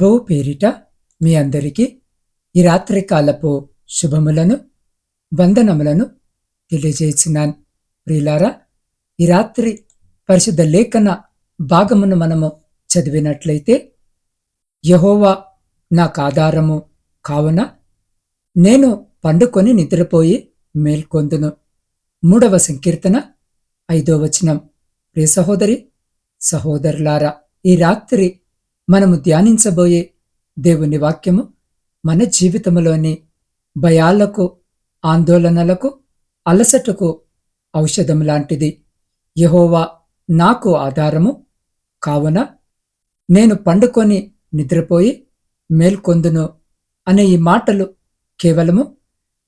ప్రభువు పేరిట మీ అందరికీ ఈ రాత్రి కాలపు శుభములను వందనములను తెలియజేస్తున్నాను. ప్రియులారా ఈ రాత్రి పరిశుద్ధ లేఖన భాగమును మనము చదివినట్లయితే యహోవా నాకు ఆధారము కావున నేను పండుకొని నిద్రపోయి మేల్కొందును. మూడవ సంకీర్తన ఐదో వచనం. ప్రియ సహోదరి సహోదరులారా ఈ రాత్రి మనము ధ్యానించబోయే దేవుని వాక్యము మన జీవితంలోని భయాలకు ఆందోళనలకు అలసటకు ఔషధం లాంటిది. యహోవా నాకు ఆధారము. కావున నేను పండుకొని నిద్రపోయి మేల్కొందును అనే ఈ మాటలు కేవలము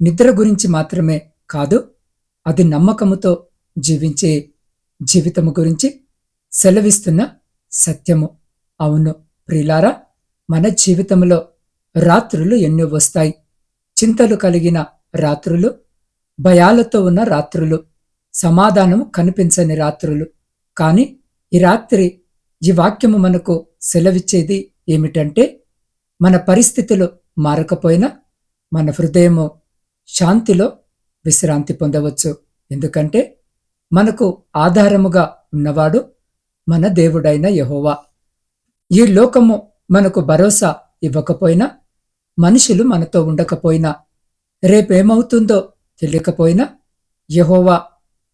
నిద్ర గురించి మాత్రమే కాదు అది నమ్మకముతో జీవించే జీవితము గురించి సెలవిస్తున్న సత్యము. అవును. ప్రిలారా మన జీవితంలో రాత్రులు ఎన్నో వస్తాయి. చింతలు కలిగిన రాత్రులు భయాలతో ఉన్న రాత్రులు సమాధానం కనిపించని రాత్రులు. కాని ఈ రాత్రి ఈ వాక్యము మనకు సెలవిచ్చేది ఏమిటంటే మన పరిస్థితులు మారకపోయినా మన హృదయము శాంతిలో విశ్రాంతి పొందవచ్చు. ఎందుకంటే మనకు ఆధారముగా ఉన్నవాడు మన దేవుడైన యహోవా. ఈ లోకము మనకు భరోసా ఇవ్వకపోయినా మనుషులు మనతో ఉండకపోయినా రేపేమవుతుందో తెలియకపోయినా యహోవా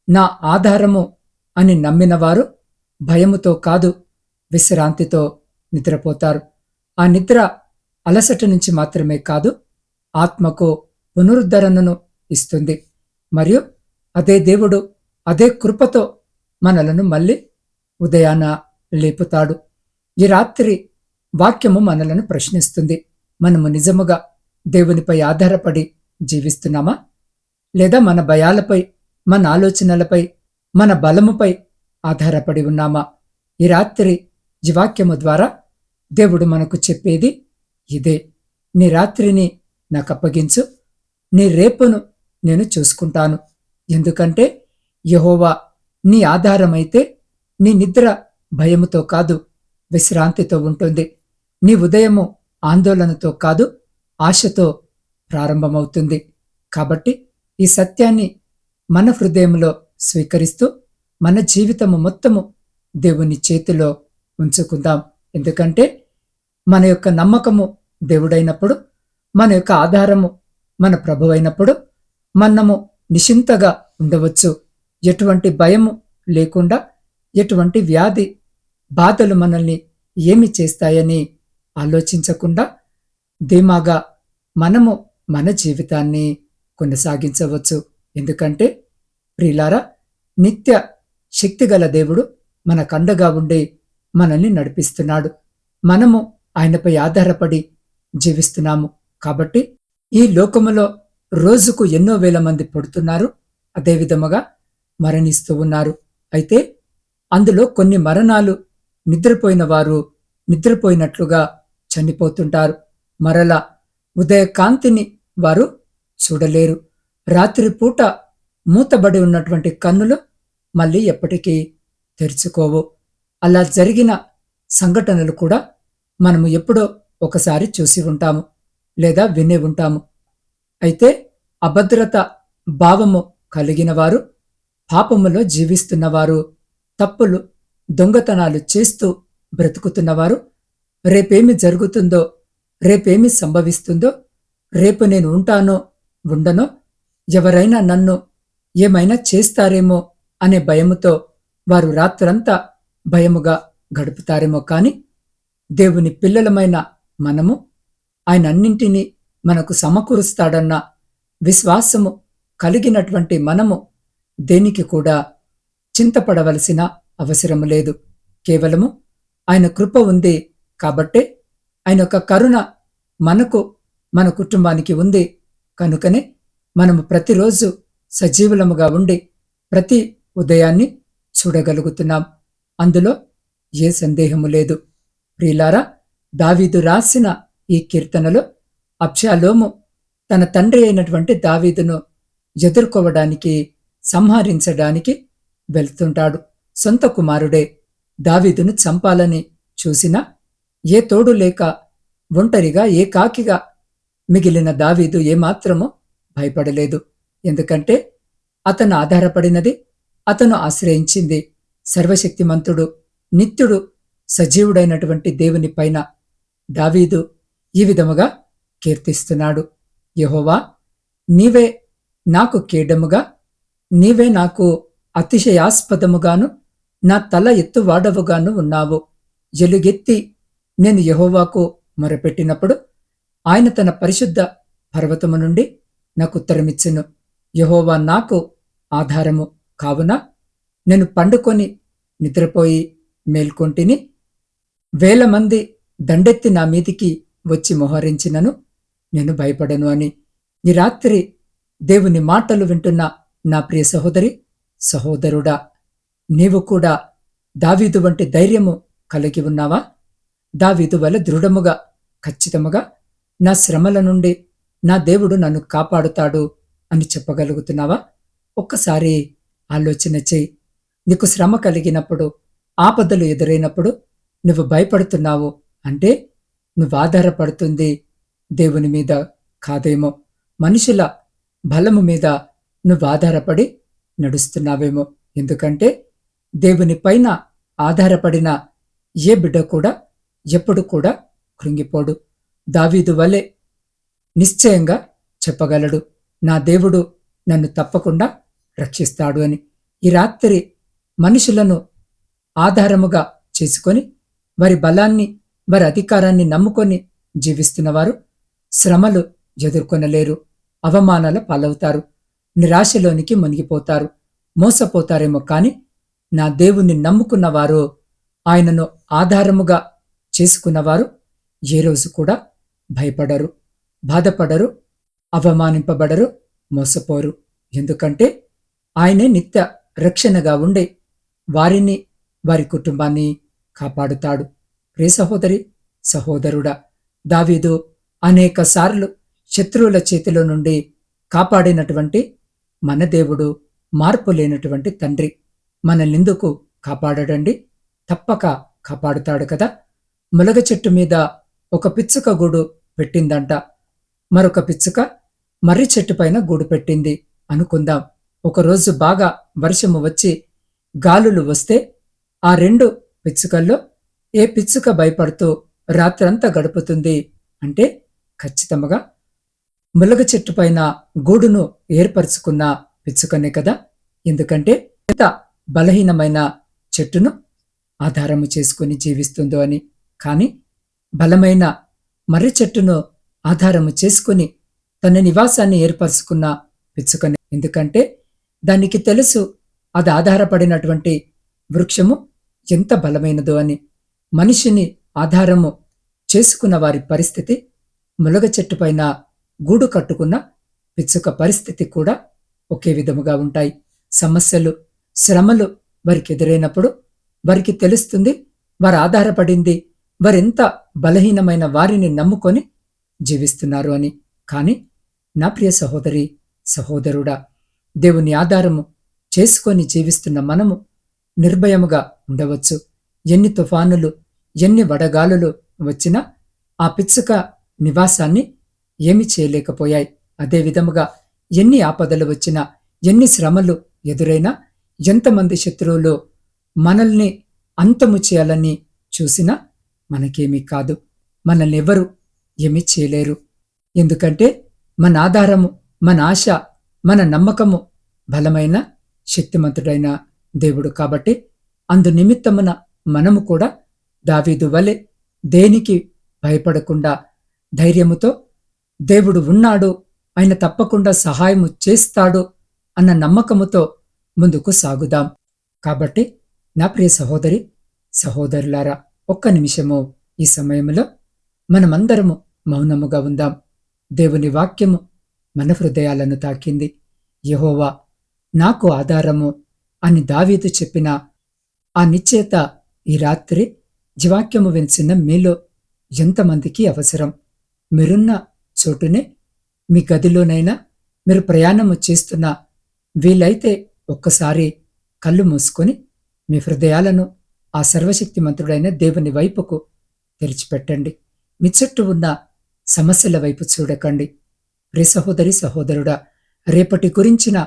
నా ఆధారము అని నమ్మినవారు భయముతో కాదు విశ్రాంతితో నిద్రపోతారు. ఆ నిద్ర అలసట నుంచి మాత్రమే కాదు ఆత్మకు పునరుద్ధరణను ఇస్తుంది. మరియు అదే దేవుడు అదే కృపతో మనలను మళ్ళీ ఉదయాన లేపుతాడు. ఈ రాత్రి వాక్యము మనలను ప్రశ్నిస్తుంది. మనము నిజముగా దేవునిపై ఆధారపడి జీవిస్తున్నామా? లేదా మన భయాలపై మన ఆలోచనలపై మన బలముపై ఆధారపడి ఉన్నామా? ఈ రాత్రి ఈ వాక్యము ద్వారా దేవుడు మనకు చెప్పేది ఇదే. నీ రాత్రిని నాకు అప్పగించు. నీ రేపును నేను చూసుకుంటాను. ఎందుకంటే యహోవా నీ ఆధారమైతే నీ నిద్ర భయముతో కాదు విశ్రాంతితో ఉంటుంది. నీ ఉదయము ఆందోళనతో కాదు ఆశతో ప్రారంభమవుతుంది. కాబట్టి ఈ సత్యాన్ని మన హృదయంలో స్వీకరిస్తూ మన జీవితము మొత్తము దేవుని చేతిలో ఉంచుకుందాం. ఎందుకంటే మన యొక్క నమ్మకము దేవుడైనప్పుడు మన యొక్క ఆధారము మన ప్రభు అయినప్పుడు మనము నిశ్చింతగా ఉండవచ్చు. ఎటువంటి భయము లేకుండా ఎటువంటి వ్యాధి బాధలు మనల్ని ఏమి చేస్తాయని ఆలోచించకుండా ధీమాగా మనము మన జీవితాన్ని కొనసాగించవచ్చు. ఎందుకంటే ప్రిలారా నిత్య శక్తిగల దేవుడు మన కండగా ఉండి మనల్ని నడిపిస్తున్నాడు. మనము ఆయనపై ఆధారపడి జీవిస్తున్నాము. కాబట్టి ఈ లోకములో రోజుకు ఎన్నో వేల మంది పడుతున్నారు. అదేవిధముగా మరణిస్తూ ఉన్నారు. అయితే అందులో కొన్ని మరణాలు నిద్రపోయిన వారు నిద్రపోయినట్లుగా చనిపోతుంటారు. మరల ఉదయకాంతిని వారు చూడలేరు. రాత్రిపూట మూతబడి ఉన్నటువంటి కన్నులు మళ్ళీ ఎప్పటికీ తెరుచుకోవు. అలా జరిగిన సంఘటనలు కూడా మనము ఎప్పుడో ఒకసారి చూసి ఉంటాము లేదా విని ఉంటాము. అయితే అభద్రత భావము కలిగిన వారు పాపములో జీవిస్తున్నవారు తప్పులు దొంగతనాలు చేస్తూ బ్రతుకుతున్నవారు రేపేమి జరుగుతుందో రేపేమి సంభవిస్తుందో రేపు నేను ఉంటానో ఉండనో ఎవరైనా నన్ను ఏమైనా చేస్తారేమో అనే భయముతో వారు రాత్రంతా భయముగా గడుపుతారేమో కాని దేవుని పిల్లలమైన మనము ఆయన అన్నింటినీ మనకు సమకూరుస్తాడన్న విశ్వాసము కలిగినటువంటి మనము దేనికి కూడా చింతపడవలసిన అవసరము లేదు. కేవలము ఆయన కృప ఉంది కాబట్టే ఆయన యొక్క కరుణ మనకు మన కుటుంబానికి ఉంది. కనుకనే మనము ప్రతిరోజు సజీవులముగా ఉండి ప్రతి ఉదయాన్ని చూడగలుగుతున్నాం. అందులో ఏ సందేహము లేదు. ప్రియులారా దావీదు రాసిన ఈ కీర్తనలో అబ్షాలోము తన తండ్రి అయినటువంటి దావీదును ఎదుర్కోవడానికి సంహరించడానికి వెళ్తుంటాడు. సొంత కుమారుడే. దావీదును చంపాలని చూసినా ఏ తోడు లేక ఒంటరిగా ఏకాకిగా మిగిలిన దావీదు ఏమాత్రమూ భయపడలేదు. ఎందుకంటే అతను ఆధారపడినది అతను ఆశ్రయించింది సర్వశక్తిమంతుడు నిత్యుడు సజీవుడైనటువంటి దేవుని పైన దావీదు ఈ విధముగా కీర్తిస్తున్నాడు. యహోవా నీవే నాకు కీడముగా నీవే నాకు అతిశయాస్పదముగాను నా తల ఎత్తువాడవుగాను ఉన్నావు. ఎలుగెత్తి నేను యహోవాకు మొరపెట్టినప్పుడు ఆయన తన పరిశుద్ధ పర్వతము నుండి నాకు ఉత్తరమిచ్చును. యహోవా నాకు ఆధారము కావున నేను పండుకొని నిద్రపోయి మేల్కొంటిని. వేల మంది దండెత్తి నా మీదికి వచ్చి మొహరించినను నేను భయపడను అని. ఈ రాత్రి దేవుని మాటలు వింటున్న నా ప్రియ సహోదరి సహోదరుడా నీవు కూడా దావీదు వంటి ధైర్యము కలిగి ఉన్నావా? దావీదు వల్ల దృఢముగా ఖచ్చితముగా నా శ్రమల నుండి నా దేవుడు నన్ను కాపాడుతాడు అని చెప్పగలుగుతున్నావా? ఒక్కసారి ఆలోచన చేయి. నీకు శ్రమ కలిగినప్పుడు ఆపదలు ఎదురైనప్పుడు నువ్వు భయపడుతున్నావు అంటే నువ్వు ఆధారపడుతుంది దేవుని మీద కాదేమో. మనుషుల బలము మీద నువ్వు ఆధారపడి నడుస్తున్నావేమో. ఎందుకంటే దేవుని పైన ఆధారపడిన ఏ బిడ్డ కూడా ఎప్పుడు కూడా కృంగిపోడు. దావీదు వలె నిశ్చయంగా చెప్పగలడు నా దేవుడు నన్ను తప్పకుండా రక్షిస్తాడు అని. ఈ రాత్రి మనుషులను ఆధారముగా చేసుకొని వారి బలాన్ని వారి అధికారాన్ని నమ్ముకొని జీవిస్తున్నవారు శ్రమలు ఎదుర్కొనలేరు అవమానాల పాలవుతారు నిరాశలోనికి మునిగిపోతారు మోసపోతారేమో కాని నా దేవుణ్ణి నమ్ముకున్నవారు ఆయనను ఆధారముగా చేసుకున్నవారు ఏ రోజు కూడా భయపడరు బాధపడరు అవమానింపబడరు మోసపోరు. ఎందుకంటే ఆయనే నిత్య రక్షణగా ఉండే వారిని వారి కుటుంబాన్ని కాపాడుతాడు. రే సహోదరి సహోదరుడా దావీదు అనేక సార్లు శత్రువుల చేతిలో నుండి కాపాడినటువంటి మన దేవుడు మార్పు లేనటువంటి తండ్రి. మనల్నెందుకు కాపాడడండి? తప్పక కాపాడుతాడు కదా? ములగ చెట్టు మీద ఒక పిచ్చుక గూడు పెట్టిందంట. మరొక పిచ్చుక మర్రి చెట్టు పైన గూడు పెట్టింది అనుకుందాం. ఒకరోజు బాగా వర్షము వచ్చి గాలులు వస్తే ఆ రెండు పిచ్చుకల్లో ఏ పిచ్చుక భయపడుతూ రాత్రంతా గడుపుతుంది అంటే ఖచ్చితంగా ములగ చెట్టు పైన గూడును ఏర్పరచుకున్న పిచ్చుకనే కదా? ఎందుకంటే ఎంత బలహీనమైన చెట్టును ఆధారము చేసుకుని జీవిస్తుందో అని. కానీ బలమైన మర్రి చెట్టును ఆధారము చేసుకుని తన నివాసాన్ని ఏర్పరచుకున్న పిచ్చుకని. ఎందుకంటే దానికి తెలుసు అది ఆధారపడినటువంటి వృక్షము ఎంత బలమైనదో అని. మనిషిని ఆధారము చేసుకున్న వారి పరిస్థితి ములగ చెట్టు పైన గూడు కట్టుకున్న పిచ్చుక పరిస్థితి కూడా ఒకే విధముగా ఉంటాయి. సమస్యలు శ్రమలు వారికి ఎదురైనప్పుడు వారికి తెలుస్తుంది వారు ఆధారపడింది వారెంత బలహీనమైన వారిని నమ్ముకొని జీవిస్తున్నారు అని. కాని నా ప్రియ సహోదరి సహోదరుడా దేవుని ఆధారము చేసుకొని జీవిస్తున్న మనము నిర్భయముగా ఉండవచ్చు. ఎన్ని తుఫానులు ఎన్ని వడగాలులు వచ్చినా ఆ పిచ్చుక నివాసాన్ని ఏమి చేయలేకపోయాయి. అదే విధముగా ఎన్ని ఆపదలు వచ్చినా ఎన్ని శ్రమలు ఎదురైనా ఎంతమంది శత్రువులు మనల్ని అంతము చేయాలని చూసినా మనకేమీ కాదు. మనల్ని ఎవరు ఏమీ చేయలేరు. ఎందుకంటే మన ఆధారము మన ఆశ మన నమ్మకము బలమైన శక్తిమంతుడైన దేవుడు కాబట్టి అందు నిమిత్తమున మనము కూడా దావీదు వలె దేనికి భయపడకుండా ధైర్యముతో దేవుడు ఉన్నాడు ఆయన తప్పకుండా సహాయము చేస్తాడు అన్న నమ్మకముతో ముందుకు సాగుదాం. కాబట్టి నా ప్రియ సహోదరి సహోదరులారా ఒక్క నిమిషము ఈ సమయంలో మనమందరము మౌనముగా ఉందాం. దేవుని వాక్యము మన హృదయాలను తాకింది. యహోవా నాకు ఆధారము అని దావీదు చెప్పిన ఆ నిశ్చేత ఈ రాత్రి జీవాక్యము వెంచిన మీలో ఎంతమందికి అవసరం? మీరున్న చోటునే మీ గదిలోనైనా మీరు ప్రయాణము చేస్తున్న వీలైతే ఒక్కసారి కళ్ళు మూసుకొని మీ హృదయాలను ఆ సర్వశక్తిమంతుడైన దేవుని వైపుకు తెరిచిపెట్టండి. మీ చుట్టూ ఉన్న సమస్యల వైపు చూడకండి. ప్రే సహోదరి సహోదరుడా రేపటి గురించిన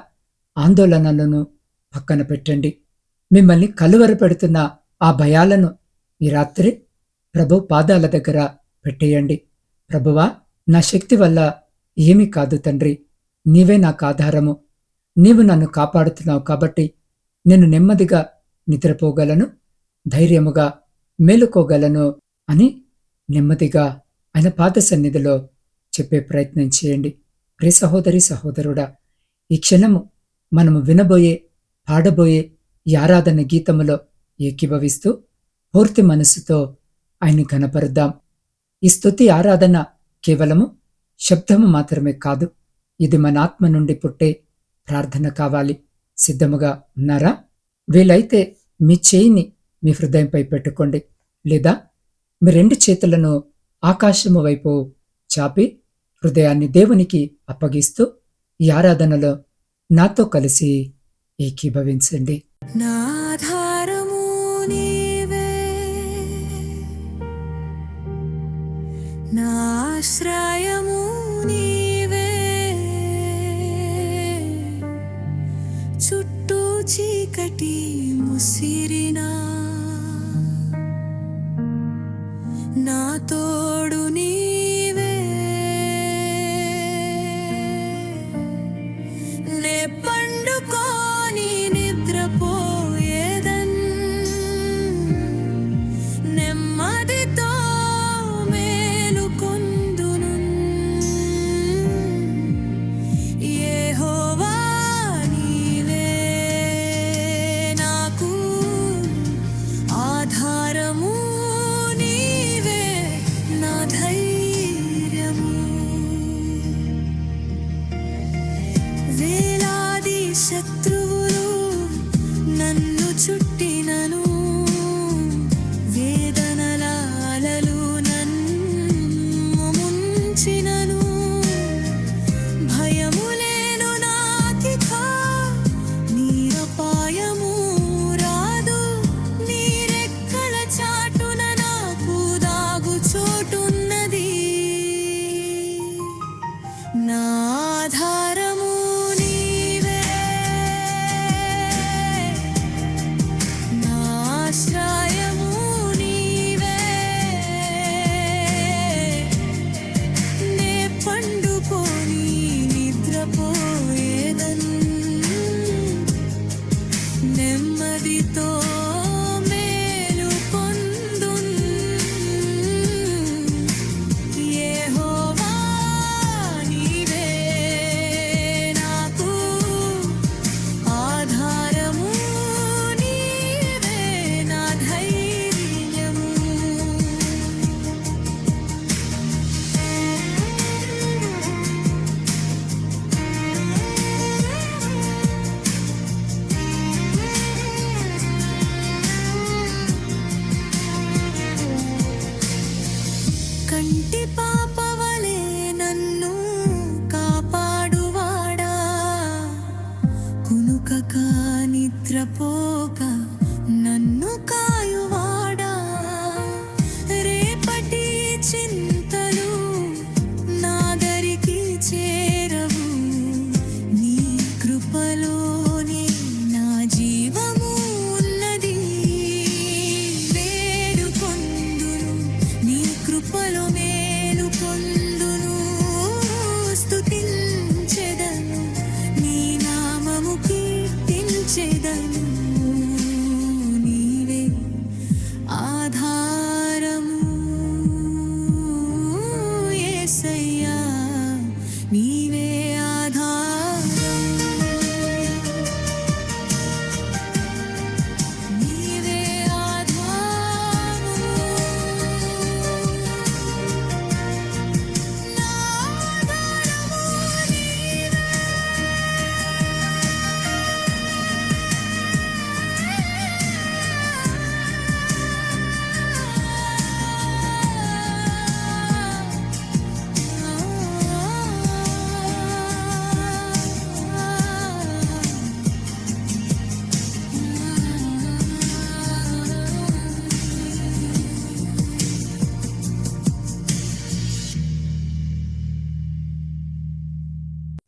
ఆందోళనలను పక్కన పెట్టండి. మిమ్మల్ని కలువరపెడుతున్న ఆ భయాలను ఈ రాత్రి ప్రభు పాదాల దగ్గర పెట్టేయండి. ప్రభువా నా శక్తి వల్ల ఏమీ కాదు తండ్రి. నీవే నాకు ఆధారము. నీవు నన్ను కాపాడుతున్నావు కాబట్టి నేను నెమ్మదిగా నిద్రపోగలను ధైర్యముగా మేలుకోగలను అని నెమ్మదిగా ఆయన పాద సన్నిధిలో చెప్పే ప్రయత్నం చేయండి. ప్రియ సహోదరి సహోదరుడా ఈ క్షణము మనము వినబోయే పాడబోయే ఈ ఆరాధన గీతములో ఏకీభవిస్తూ పూర్తి మనస్సుతో ఆయన్ని ఘనపరుద్దాం. ఈ స్థుతి ఆరాధన కేవలము శబ్దము మాత్రమే కాదు ఇది మన ఆత్మ నుండి పుట్టే ప్రార్థన కావాలి. సిద్ధముగా ఉన్నారా? వీలైతే మీ చేయిని మీ హృదయంపై పెట్టుకోండి. లేదా మీ రెండు చేతులను ఆకాశము వైపు చాపి హృదయాన్ని దేవునికి అప్పగిస్తూ ఈ ఆరాధనలో నాతో కలిసి ఏకీభవించండి. నాధారము నీవే. నాశ్రయము చీకటి ముసిరినా నా తోడు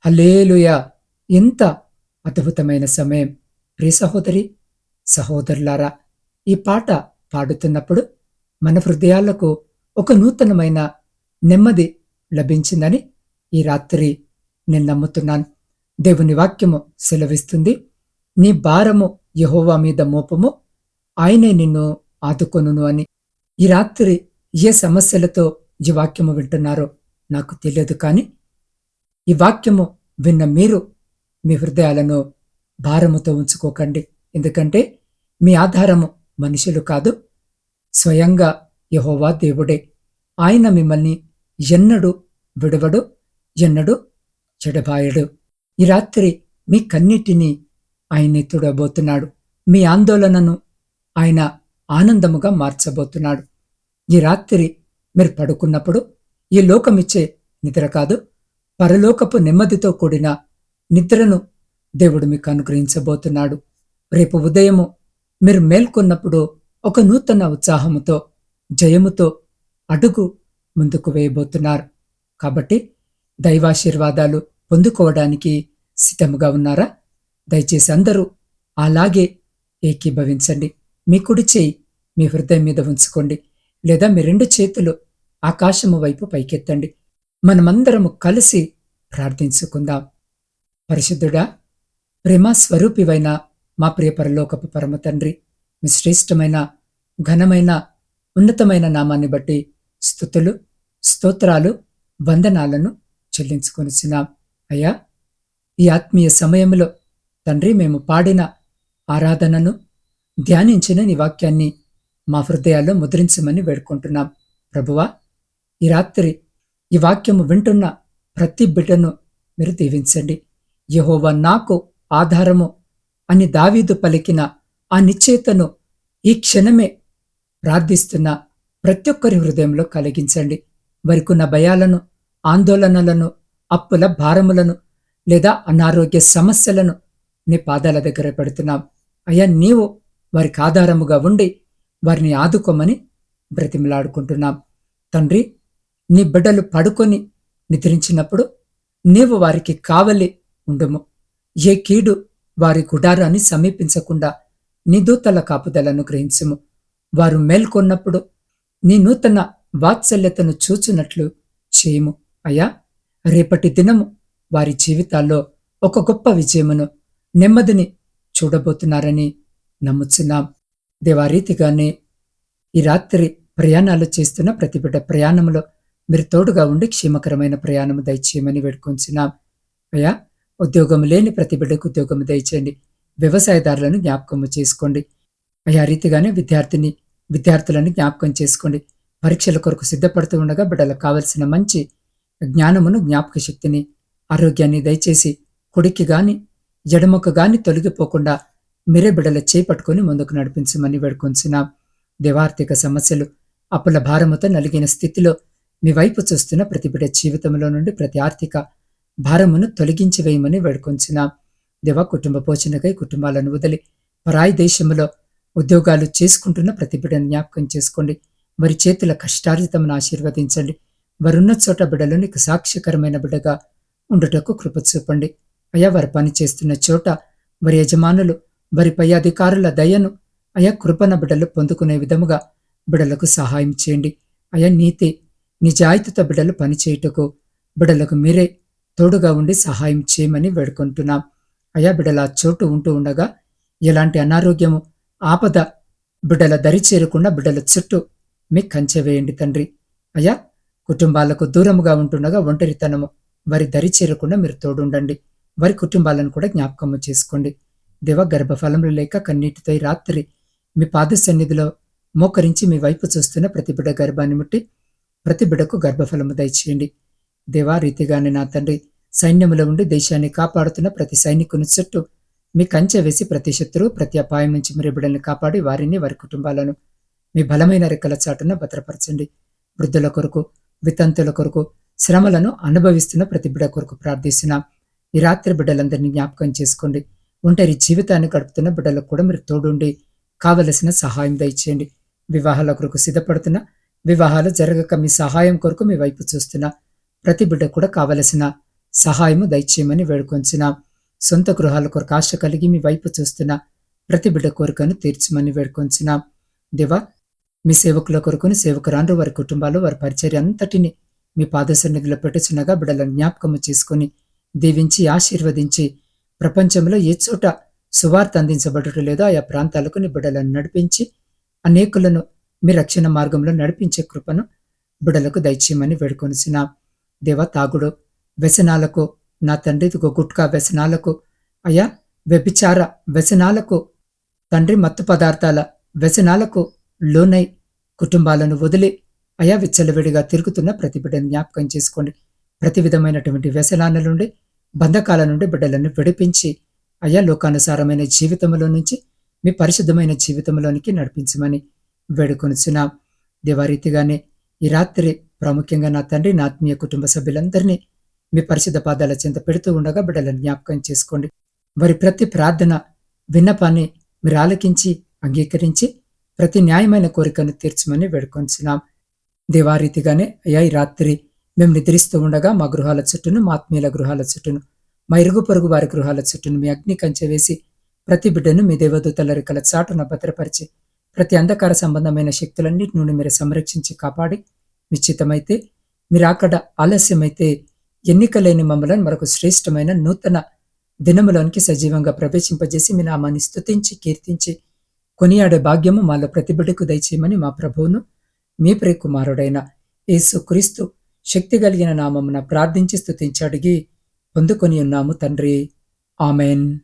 హల్లేలుయా! ఎంత అద్భుతమైన సమయం. ప్రియ సహోదరి సహోదరులారా ఈ పాట పాడుతున్నప్పుడు మన హృదయాలకు ఒక నూతనమైన నెమ్మది లభించిందని ఈ రాత్రి నేను నమ్ముతున్నాను. దేవుని వాక్యము సెలవిస్తుంది. నీ భారము యహోవా మీద మోపము ఆయనే నిన్ను ఆదుకొనును అని. ఈ రాత్రి ఏ సమస్యలతో ఈ వాక్యము వింటున్నారో నాకు తెలియదు కానీ ఈ వాక్యము విన్న మీరు మీ హృదయాలను భారముతో ఉంచుకోకండి. ఎందుకంటే మీ ఆధారము మనుషులు కాదు స్వయంగా యహోవా దేవుడే. ఆయన మిమ్మల్ని ఎన్నడు విడవడు ఎన్నడు చెడబాయడు. ఈ రాత్రి మీ కన్నిటిని ఆయన్ని తుడబోతున్నాడు. మీ ఆందోళనను ఆయన ఆనందముగా మార్చబోతున్నాడు. ఈ రాత్రి మీరు పడుకున్నప్పుడు ఈ లోకమిచ్చే నిద్ర కాదు పరలోకపు నెమ్మదితో కూడిన నిద్రను దేవుడు మీకు అనుగ్రహించబోతున్నాడు. రేపు ఉదయము మీరు మేల్కొన్నప్పుడు ఒక నూతన ఉత్సాహముతో జయముతో అడుగు ముందుకు వేయబోతున్నారు. కాబట్టి దైవాశీర్వాదాలు పొందుకోవడానికి సిద్ధముగా ఉన్నారా? దయచేసి అందరూ అలాగే ఏకీభవించండి. మీ కుడి చేయి మీ హృదయం మీద ఉంచుకోండి లేదా మీ రెండు చేతులు ఆకాశము వైపు పైకెత్తండి. మనమందరము కలిసి ప్రార్థించుకుందాం. పరిశుద్ధుడా ప్రేమ స్వరూపివైన మా ప్రియ పరలోకపు పరమ తండ్రి మీ శ్రేష్టమైన ఘనమైన ఉన్నతమైన నామాన్ని బట్టి స్థుతులు స్తోత్రాలు వందనాలను చెల్లించుకొనిచున్నాం. అయ్యా ఈ ఆత్మీయ సమయంలో తండ్రి మేము పాడిన ఆరాధనను ధ్యానించిన నీ వాక్యాన్ని మా హృదయాల్లో ముద్రించమని వేడుకుంటున్నాం. ప్రభువా ఈ రాత్రి ఈ వాక్యము వింటున్న ప్రతి బిడ్డను మీరు దీవించండి. యహోవ నాకు ఆధారము అని దావీదు పలికిన ఆ నిశ్చేతను ఈ క్షణమే ప్రార్థిస్తున్న ప్రతి ఒక్కరి హృదయంలో కలిగించండి. వారికున్న భయాలను ఆందోళనలను అప్పుల భారములను లేదా అనారోగ్య సమస్యలను నీ పాదాల దగ్గర పెడుతున్నాం. అయ్యా నీవు వారికి ఆధారముగా ఉండి వారిని ఆదుకోమని బ్రతిమలాడుకుంటున్నాం. తండ్రి నీ బిడ్డలు పడుకొని నిద్రించినప్పుడు నీవు వారికి కావలి ఉండుము. ఏ కీడు వారి గుడారాన్ని సమీపించకుండా నీ దూతల కాపుదలను గ్రహించుము వారు మేల్కొన్నప్పుడు నీ నూతన వాత్సల్యతను చూచినట్లు చేయము. అయ్యా రేపటి దినము వారి జీవితాల్లో ఒక గొప్ప విజయమును నెమ్మదిని చూడబోతున్నారని నమ్ముచున్నాం. దేవారీతిగానే ఈ రాత్రి ప్రయాణాలు చేస్తున్న ప్రతి బిడ్డ ప్రయాణంలో మీరు తోడుగా ఉండి క్షేమకరమైన ప్రయాణం దయచేయమని వేడుకొంచున్నాం. అయ్యా ఉద్యోగం లేని ప్రతి బిడ్డకు ఉద్యోగం దయచేయండి. వ్యవసాయదారులను జ్ఞాపకము చేసుకోండి. అయ్యా రీతిగానే విద్యార్థిని విద్యార్థులను జ్ఞాపకం చేసుకోండి. పరీక్షల కొరకు సిద్ధపడుతూ ఉండగా బిడ్డలకు కావలసిన మంచి జ్ఞానమును జ్ఞాపక శక్తిని ఆరోగ్యాన్ని దయచేసి కుడికి గాని ఎడమకు గాని తొలగిపోకుండా మీరే బిడ్డల చేపట్టుకొని ముందుకు నడిపించమని వేడుకొంచున్నాం. దేవార్థిక సమస్యలు అప్పుల భారముతో నలిగిన స్థితిలో మీ వైపు చూస్తున్న ప్రతి బిడ్డ జీవితంలో నుండి ప్రతి ఆర్థిక భారమును తొలగించి వేయమని వేడుకొంచున్నాం. దేవ కుటుంబ పోషణకై కుటుంబాలను వదిలి పరాయి దేశంలో ఉద్యోగాలు చేసుకుంటున్న ప్రతి బిడ్డను జ్ఞాపకం చేసుకోండి. వారి చేతుల కష్టార్జితమును ఆశీర్వదించండి. వారున్న చోట బిడ్డలు నీకు సాక్ష్యకరమైన బిడ్డగా ఉండుటకు కృప చూపండి. అయా వారు పని చేస్తున్న చోట వారి యజమానులు వారి పై అధికారుల దయను అయా కృపణ బిడ్డలు పొందుకునే విధముగా బిడ్డలకు సహాయం చేయండి. అయా నీతి నిజాయితీతో బిడ్డలు పనిచేయుటకు బిడ్డలకు మీరే తోడుగా ఉండి సహాయం చేయమని వేడుకుంటున్నాం. అయా బిడల ఆ చోటు ఉంటూ ఉండగా ఎలాంటి అనారోగ్యము ఆపద బిడ్డల దరి చేరకుండా బిడ్డల చుట్టూ మీ కంచె వేయండి తండ్రి. అయ్యా కుటుంబాలకు దూరముగా ఉంటుండగా ఒంటరితనము వారి దరి చేరకుండా మీరు తోడుండండి. వారి కుటుంబాలను కూడా జ్ఞాపకము చేసుకోండి. దేవ గర్భఫలములు లేక కన్నీటితో రాత్రి మీ పాద సన్నిధిలో మోకరించి మీ వైపు చూస్తున్న ప్రతి బిడ్డ గర్భాన్ని ముట్టి ప్రతి బిడకు గర్భఫలము దయచేయండి. దేవా రీతిగానే నా తండ్రి సైన్యములో ఉండి దేశాన్ని కాపాడుతున్న ప్రతి సైనికుని చుట్టూ మీ కంచె వేసి ప్రతి శత్రువు ప్రతి అపాయం నుంచి మీరు బిడ్డల్ని కాపాడి వారిని వారి కుటుంబాలను మీ బలమైన రెక్కల చాటున భద్రపరచండి. వృద్ధుల కొరకు వితంతుల కొరకు శ్రమలను అనుభవిస్తున్న ప్రతి బిడ్డ కొరకు ప్రార్థిస్తున్నాం. ఈ రాత్రి బిడ్డలందరినీ జ్ఞాపకం చేసుకోండి. ఒంటరి జీవితాన్ని గడుపుతున్న బిడ్డలకు కూడా మీరు తోడుండి. కావలసిన సహాయం దయచేయండి. వివాహాల కొరకు సిద్ధపడుతున్న వివాహాలు జరగక మీ సహాయం కొరకు మీ వైపు చూస్తున్నా. ప్రతి బిడ్డ కూడా కావలసిన సహాయము దయచేయమని వేడుకొంచిన సొంత గృహాల కొరకు ఆశ కలిగి మీ వైపు చూస్తున్న. ప్రతి బిడ్డ కోరికను తీర్చమని వేడుకొంచిన దేవా మీ సేవకుల కొరకుని సేవకురాండ్రు వారి కుటుంబాలు వారి పరిచర్య అంతటిని మీ పాదసన్నిధిలో పెట్టుచున్నగా బిడ్డలను జ్ఞాపకము చేసుకుని దీవించి ఆశీర్వదించి ప్రపంచంలో ఏ చోట సువార్త అందించబడటం లేదో ఆయా ప్రాంతాలకు నీ బిడ్డలను నడిపించి అనేకులను మీ రక్షణ మార్గంలో నడిపించే కృపను బిడ్డలకు దయచేయమని వేడుకొనిసిన దేవ తాగుడు వ్యసనాలకు నా తండ్రి ఇదిగో గుట్కా వ్యసనాలకు అయా వ్యభిచార వ్యసనాలకు తండ్రి మత్తు పదార్థాల వ్యసనాలకు లోనై కుటుంబాలను వదిలి అయా విచ్చలవిడిగా తిరుగుతున్న ప్రతి బిడ్డను జ్ఞాపకం చేసుకోండి. ప్రతి విధమైనటువంటి వ్యసనాల నుండి బంధకాల నుండి బిడ్డలను విడిపించి అయా లోకానుసారమైన జీవితంలో నుంచి మీ పరిశుద్ధమైన జీవితంలోనికి నడిపించమని వేడుకొనిచున్న దేవారీతిగానే ఈ రాత్రి ప్రాముఖ్యంగా నా తండ్రి నా ఆత్మీయ కుటుంబ సభ్యులందరినీ మీ పరిశుద్ధ పాదాల చెంత పెడుతూ ఉండగా బిడ్డలను జ్ఞాపకం చేసుకోండి. వారి ప్రతి ప్రార్థన విన్నపాన్ని మీరు ఆలకించి అంగీకరించి ప్రతి న్యాయమైన కోరికను తీర్చమని వేడుకొంచున్నాం దేవారీతిగానే అయ్యా ఈ రాత్రి మేము నిద్రిస్తూ ఉండగా మా గృహాల చుట్టూను మా ఆత్మీయుల గృహాల చుట్టూను మా ఇరుగు పొరుగు వారి గృహాల చుట్టూను మీ అగ్ని కంచె వేసి ప్రతి బిడ్డను మీ దేవదూతల రెక్కల చాటున భద్రపరిచి ప్రతి అంధకార సంబంధమైన శక్తులన్నిటి నుండి మీరు సంరక్షించి కాపాడి నిశ్చితమైతే మీరు అక్కడ ఆలస్యమైతే ఎన్నికలేని మమ్మలను మరొక శ్రేష్టమైన నూతన దినములోనికి సజీవంగా ప్రవేశింపజేసి మీ నామాన్ని స్తుతించి కీర్తించి కొనియాడే భాగ్యము మాలో ప్రతి దయచేయమని మా ప్రభువును మీ ప్రియ కుమారుడైన యేసు క్రీస్తు శక్తి కలిగిన నామమున ప్రార్థించి స్తుతించి అడిగి పొందుకొని ఉన్నాము తండ్రి. ఆమెన్.